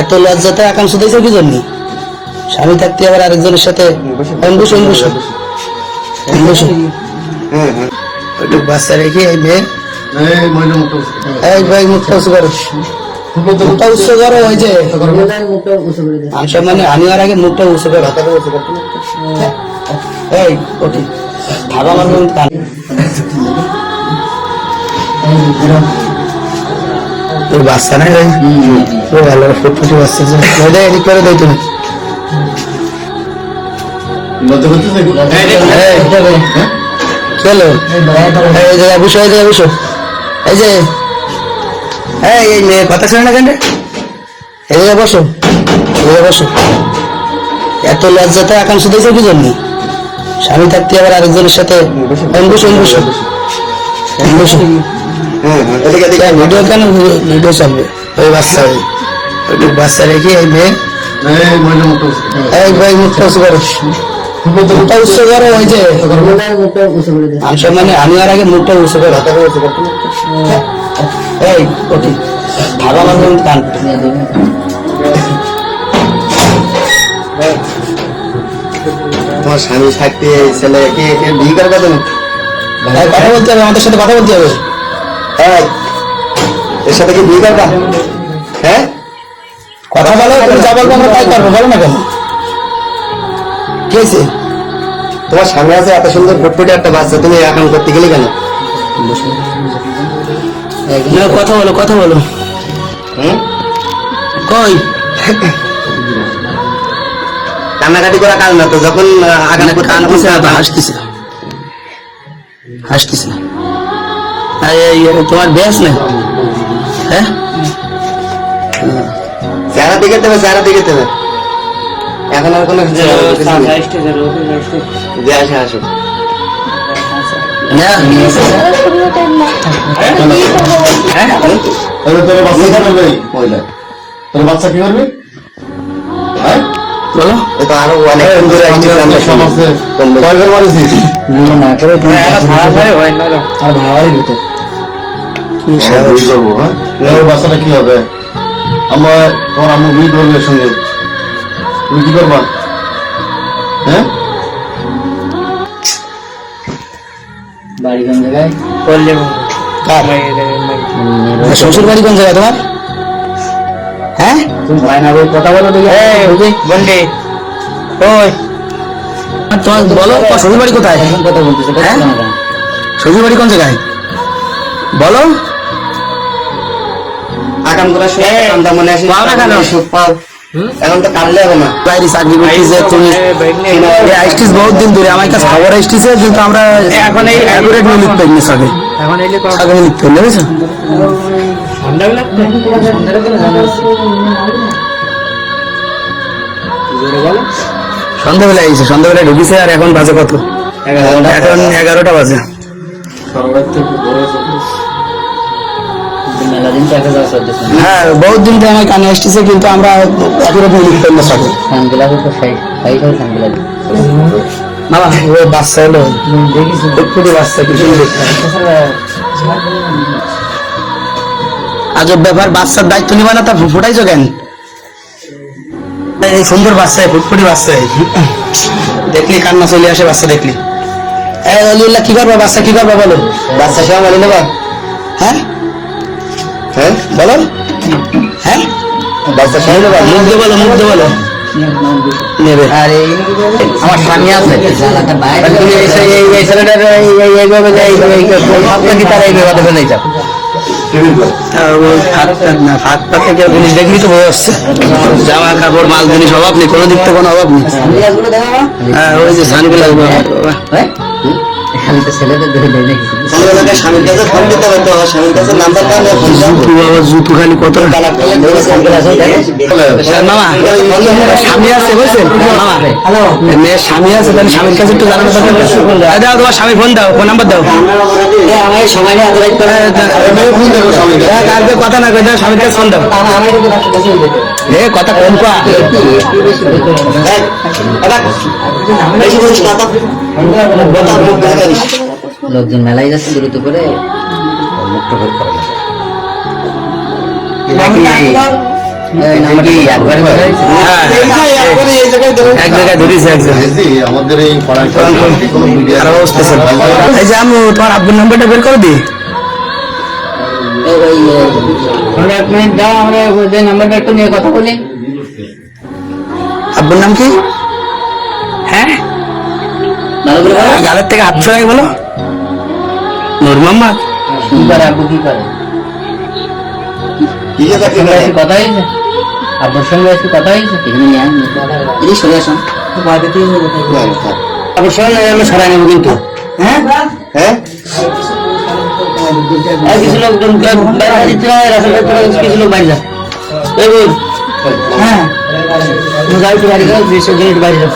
এত লজ্জাতে আকাঙ্ক্ষা দিয়েছে কি জন্য স্বামী থাকতে আবার আরেকজনের সাথে হ্যাঁ হ্যাঁ একটু বাচ্চা রেখে এই মেয়ে? ভাই, মুখটা উঁচু করো। মুখটা উঁচু করো, ওই যে। সব মানে আমি আর আগে মুখটা উঁচু করো। এই ওটি থাবা আমার বাচ্চা ভাই ও ভালো ফুটফুটি বাচ্চা যে এদিক করে দেয় তুমি। এই, যে বসো এই যে বসো। এই যে এই এই মেয়ে কথা শোনে না কেন? এই বসো। এই বসো। এত লজ্জাতে আকাঙ্ক্ষা দিয়েছে কি জন্য। স্বামী থাকতে আবার আরেকজনের সাথে আমি বসুন বসুন ভিডিও কেন ভিডিও চলবে? ওই বাচ্চা ওই ওই বাচ্চা রেখে এই মেয়ে? এই মহিলা মুক্ত ভাই মুখটা উঁচু করো মুখটা উঁচু করো ওই যে আমি মানে আমি আর আগে মুখটা উঁচু করো এই ওটি থাবা আমার কান? তোমার স্বামী থাকতে ছেলে কে কে বিয়ে করবে তুমি কথা বলতে হবে আমাদের সাথে কথা বলতে হবে। এই এর সাথে কি বিয়ে করবা? হ্যাঁ? কথা বলো তুমি যা বলব আমরা তাই করব বলো না কেন? কি হয়েছে? তোমার সামনে আছে এত সুন্দর ফুটফুটে একটা বাচ্চা তুমি এখন করতে গেলে কেন? না, কথা বলো কথা বলো। হুম? কই? কান্নাকাটি করা কাজ না তো যখন আগাম করতে কানতেছে না তো হাসতেছে। হাসতেছে না। তোমার ব্যাস না হ্যাঁ চেহারা দিকে দেবে চেহারা দিকে দেবে এখন আর কোনো যে আসো না হ্যাঁ তোর বাচ্চা কি করবে তোর বাচ্চা কি করবে হ্যাঁ বলো এ আরও অনেক আমরা মারিছিস হ্যাঁ, বিয়ে করব হ্যাঁ। এবার বাচ্চাটা কি হবে? আমার তোমার আম্মু বিয়ে করবে সঙ্গে। তুমি কি করবা? হ্যাঁ? শ্বশুর বাড়ি কোন জায়গায় তোমার? হ্যাঁ? কথা বলো বন্ডে। ওই। তোমার বলো শ্বশুর বাড়ি কোথায়? কথা বলতেছে হ্যাঁ? শ্বশুর বাড়ি কোন জায়গায়? বলো। সময় কান্দা মনে আসে পাও না কেন? সুখ পাও। এখন তো কাঁদলে হবে না। বাইরে চাকরি করতেছে তুমি আইসটিস বহুত দিন ধরে আমার কাছে খবর আসতেছে কিন্তু আমরা এখন এই অ্যাকুরেট নিয়ে লিখতে পারিনি আগে এখন লিখতে পারি বুঝেছ? সন্ধ্যাবেলা আইছে সন্ধ্যাবেলা ঢুকিছে আর এখন বাজে কত? এখন এগারোটা বাজে। হ্যাঁ বহুত দিন থেকে আমার কানে আসতেছে কিন্তু আমরা অ্যাকুরেট নিয়ে লিখতে পারি না। সবে মামা ও বাচ্চা হলো ফুটফুটি বাচ্চা কি আজব ব্যাপার বাচ্চার দায়িত্ব নিবা না তা ফুটাইছো কেন? এই সুন্দর বাচ্চা ফুটফুটি বাচ্চা দেখলি কান্না চলে আসে বাচ্চা দেখলি। কি করবা বাচ্চা কি করবা বলো? বাচ্চা সব নেবা? হ্যাঁ? হ্যাঁ হ্যাঁ বলো বলো আমার স্বামী আছে এই ছেলেটার এইভাবে তারা এইভাবে তো বোঝা যাচ্ছে জামা কাপড় মাল জিনিস অভাব নেই কোনো দিক থেকে কোনো অভাব নেই হ্যাঁ ওই যে সানগুলো ছেলেদের ধরে দেয় স্বামীর কাছে ফোন দিতে হবে তো স্বামীর কাছে নাম্বার পাওয়া যায় ফোন দাও বাবা জুতু খালি কত তালাক করলে দেখবে সাইকেল আছে মামা স্বামী আছে বুঝছেন? মামা। মেয়ের স্বামী আছে তাহলে স্বামীর কাছে একটু জানানো দরকার দাও তোমার স্বামী ফোন দাও ফোন নাম্বার দাও। আমার সময় নেই আদালত করে। ফোন দেবো স্বামীকে দেখ, কথা না কই দাও। স্বামীর কাছে ফোন দাও এ কথা কম কয়া বেশি বলিস না কথা মুখ। লোকজন মেলায় যাচ্ছে দ্রুত করে। মুক্ত করে করা এই নাম্বারটা কি একবারে ধরে হয়েছে? এক জায়গায় ধরেছে একজন। এই যে আমাদের এই পাড়ায় কোনো মিডিয়া আরও বসতেছে এই যে আমু তোমার আব্বুর নাম্বারটা বের করে এক মিনিট দাও আমরা নাম্বারটা একটু নিয়ে কথা বলি। আব্বুর নাম কি? হ্যাঁ? ভালো করে বলো। গালের থেকে হাত ছড়াই বলো। নূর মোহাম্মদ কি করে আব্বু কি করে কথা হয়েছে? আব্বুর সঙ্গে কথা হয়েছে? সরে আসুন। আব্বুর সঙ্গে আমরা সরাই নেব কিন্তু। হ্যাঁ? হ্যাঁ? কিছু লোক বাইরে দিতে হয় রাসেল কিছু লোক বাইরে যা হ্যাঁ। গাড়ি বাইরে যাও